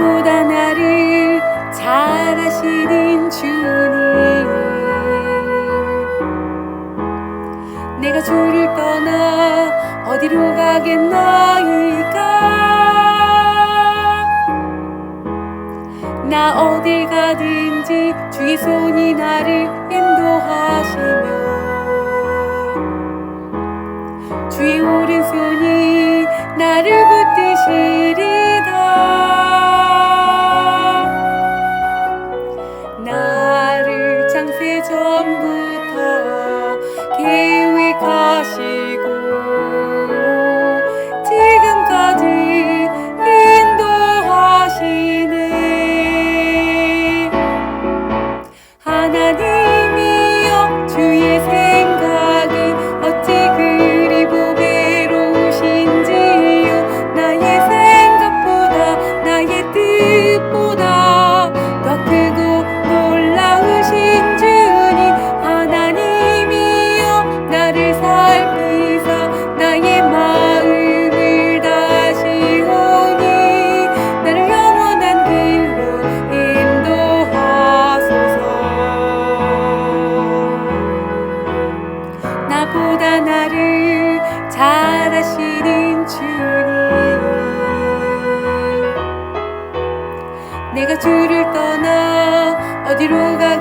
나보다 나를 잘 아시는 주님. 내가 주를 떠나 어디로 가겠나이까? 나 어딜 가든지 주의 손이 나를 인도하시며 주의 오른손이 나를 붙들